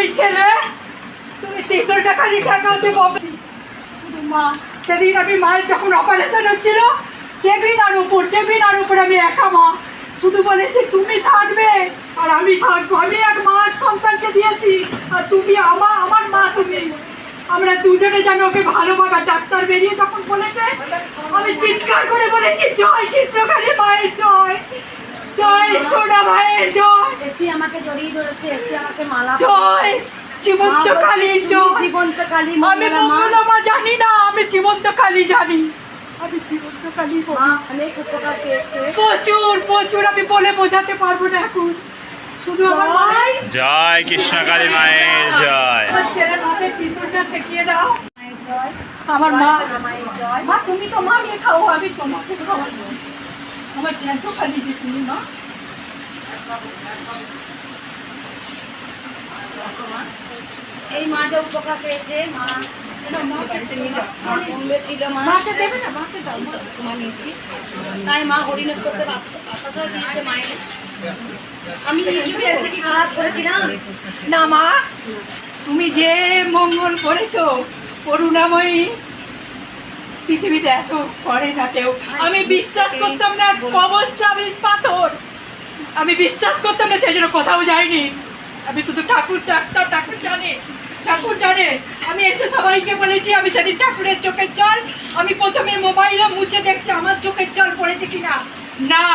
এই ছেলে, তুমি তিনশো টাকা টাকাতে পাবে শুধু মা, সেদিন আমি মায়ের যখন অপারেশন হচ্ছিল, কেবিন আর উপর, কেবিন আর উপর আমি একা মা। শুধু বলেছি, তুমি থাকবে, আর আমি থাকব। আমি এক মার সন্তানকে দিয়েছি, আর তুমি আমার আমার মা তুমি। আমরা দুজনে যেন ওকে ভালোভাবে ডাক্তার বেরিয়ে তখন বলেছে, আমি চিৎকার করে বলেছি, জয় কৃষ্ণকালী মায়ের জয় জয় সোনা মায়ের জয়। আমাকে জড়িয়ে ধরেছে এসি আমাকে মালা জয়! জীবন্ত কালীর জয়! জীবন্ত কালী আমি মঙ্গলা মঙ্গলমা জানি না আমি জীবন্ত কালী জানি। আমি জীবন্ত কালী অনেক উপকার পেয়েছে। প্রচুর প্রচুর আমি বলে বোঝাতে পারব না এখন। শুধু আমার মাই জয় কৃষ্ণকালী মায়ের জয়। ছেলের হাতে ত্রিশূলটা ঠেকিয়ে দাও। আমার মা মা তুমি তো মা খাও আমি তোমাকে খাওয়াবো। আমার জ্যান্ত খালি যে তুমি মা। এই মা যে উপকার পেয়েছে মা তাই হরিণের করতে দিয়েছে মায়ের। আমি কি খারাপ করেছিলাম। না তুমি যে মঙ্গল করেছ করুণাময়ী পৃথিবীতে এত করে না কেউ। আমি বিশ্বাস করতাম না কবচটা আমি পাথর। আমি বিশ্বাস করতাম না, সেই জন্য কোথাও যাইনি। আমি শুধু ঠাকুর ডাক্তার ঠাকুর জানে ঠাকুর জানে। আমি এসে সবাইকে বলেছি, আমি সেদিন ঠাকুরের চোখের জল, আমি প্রথমে মোবাইলে মুছে দেখছি, আমার চোখের জল পড়েছে কিনা? না,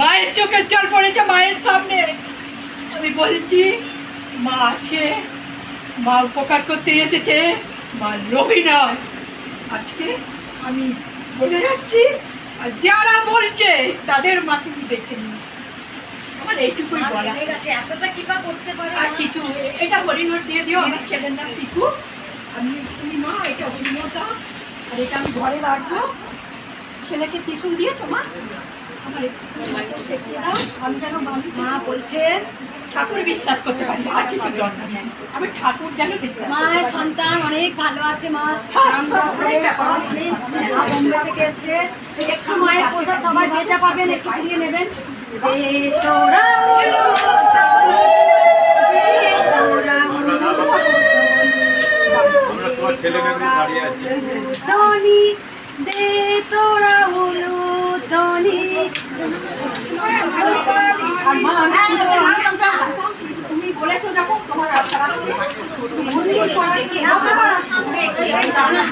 মায়ের চোখের জল পড়েছে মায়ের সামনে। আমি বলছি, মা আছে, মা উপকার করতে এসেছে, মা লোভী নয়। আজকে আমি বলে যাচ্ছি আর যারা বলছে, তাদের মা তুমি দেখে নিও আমার এইটুকুই বলা এতটা কিপা করতে পারে আর? কিছু এটা হরিণর দিয়ে দিও আমার ছেলের নাম পিকু। আমি তুমি মা এটা হরিণটা আর এটা আমি ঘরে রাখব। ছেলেকে টিসুন দিয়েছ মা? মা বলছে ঠাকুর বিশ্বাস করতে পারি আর কিছু দরকার নেই। আমি ঠাকুর যেন মায়ের সন্তান অনেক ভালো আছে মা। বোম্বে থেকে এসছে। একটু মায়ের প্রসাদ সবাই যেটা পাবেন একটু দিয়ে নেবেন। তনি, দে তোরা উলু তনি। আর মা আমি তুমি বলেছ যখন তোমার আশা রাখতে তুমি মন্দির করার কি হাজার টাকা দিয়ে যাব